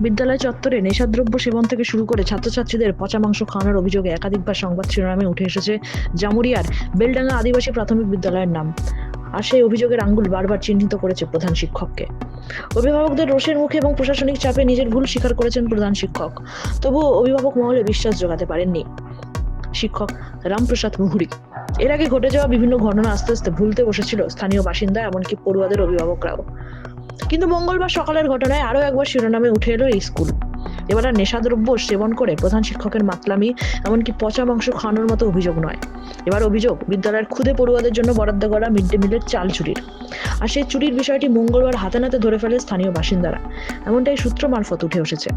বিদ্যালয় চত্বরে নেশাদ্রব্য সেবন থেকে শুরু করে ছাত্রছাত্রীদের পচা মাংস খাওয়ানোর অভিযোগে একাধিকবার সংবাদ শিরোনামে উঠে এসেছে জামুরিয়ার বেলডাঙ্গা আদিবাসী প্রাথমিক বিদ্যালয়ের নাম। আর সেই অভিযোগের আঙ্গুল বারবার চিহ্নিত করেছে প্রধান শিক্ষককে। অভিভাবকদের রোষের মুখে এবং প্রশাসনিক চাপে নিজের ভুল স্বীকার করেছেন প্রধান শিক্ষক। তবুও অভিভাবক মহলে বিশ্বাস জোগাতে পারেননি শিক্ষক রামপ্রসাদ মুহুরি। এর আগে ঘটে যাওয়া বিভিন্ন ঘটনা আস্তে আস্তে ভুলতে বসেছিল স্থানীয় বাসিন্দা, এমনকি পড়ুয়াদের অভিভাবকরাও। কিন্তু মঙ্গলবার সকালের ঘটনায় আরও একবার শিরোনামে উঠে এলো এই স্কুল। এবার আর নেশাদ্রব্য সেবন করে প্রধান শিক্ষকের মাতলামি, এমনকি পচা মাংস খাওয়ানোর মতো অভিযোগ নয়। এবার অভিযোগ, বিদ্যালয়ের ক্ষুদে পড়ুয়াদের জন্য বরাদ্দ করা মিড ডে মিলের চাল চুরির। আর সেই চুরির বিষয়টি মঙ্গলবার হাতে নাতে ধরে ফেলে স্থানীয় বাসিন্দারা। এমনটাই সূত্র মারফত উঠে এসেছে।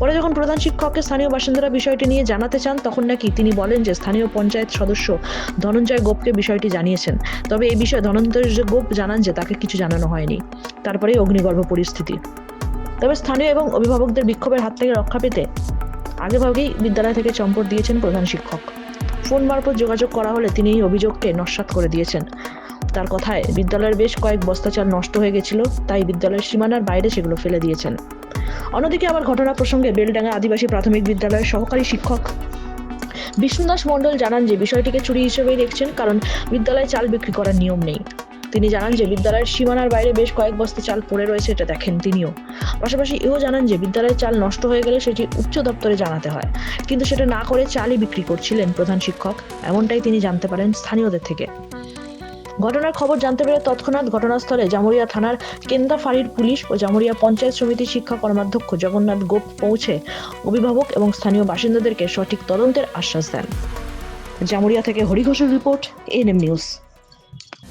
পরে যখন প্রধান শিক্ষককে স্থানীয় বাসিন্দারা বিষয়টি নিয়ে জানাতে চান, তখন নাকি তিনি বলেন যে স্থানীয় পঞ্চায়েত সদস্য ধনঞ্জয় গোপকে বিষয়টি জানিয়েছেন। তবে এই বিষয়ে ধনঞ্জয় গোপ জানান যে তাকে কিছু জানানো হয়নি। তারপরেই অগ্নিগর্ভ পরিস্থিতি। তবে স্থানীয় এবং অভিভাবকদের বিক্ষোভের হাত থেকে রক্ষা পেতে আগেভাগেই বিদ্যালয় থেকে চম্পট দিয়েছেন প্রধান শিক্ষক। ফোন মারফত যোগাযোগ করা হলে তিনি এই অভিযোগকে নস্যাৎ করে দিয়েছেন। তার কথায়, বিদ্যালয়ের বেশ কয়েক বস্তা চাল নষ্ট হয়ে গেছিল, তাই বিদ্যালয়ের সীমানার বাইরে সেগুলো ফেলে দিয়েছেন। অন্যদিকে আবার ঘটনা প্রসঙ্গে বেলডাঙ্গা আদিবাসী প্রাথমিক বিদ্যালয়ের সহকারী শিক্ষক বিষ্ণুদাস মণ্ডল জানান যে, বিষয়টিকে চুরি হিসেবেই দেখছেন কারণ বিদ্যালয়ে চাল বিক্রি করার নিয়ম নেই। তিনি জানান যে বিদ্যালয়ের সীমানার বাইরে বেশ কয়েক বস্তা চাল পড়ে রয়েছে, এটা দেখেন তিনিও। পাশাপাশি এও জানান যে বিদ্যালয়ের চাল নষ্ট হয়ে গেলে সেটি উচ্চ দপ্তরে জানাতে হয়। কিন্তু সেটা না করে চালই বিক্রি করছিলেন প্রধান শিক্ষক, এমনটাই তিনি জানতে পারেন স্থানীয়দের থেকে। ঘটনার খবর জানতে পেরে তৎক্ষণাৎ ঘটনাস্থলে জামুরিয়া থানার কেন্দা ফাঁড়ির পুলিশ ও জামুরিয়া পঞ্চায়েত সমিতির শিক্ষা কর্মাধ্যক্ষ জগন্নাথ গোপ পৌঁছে অভিভাবক এবং স্থানীয় বাসিন্দাদেরকে সঠিক তদন্তের আশ্বাস দেন। জামুরিয়া থেকে হরিঘোষের রিপোর্ট এনএম নিউজ।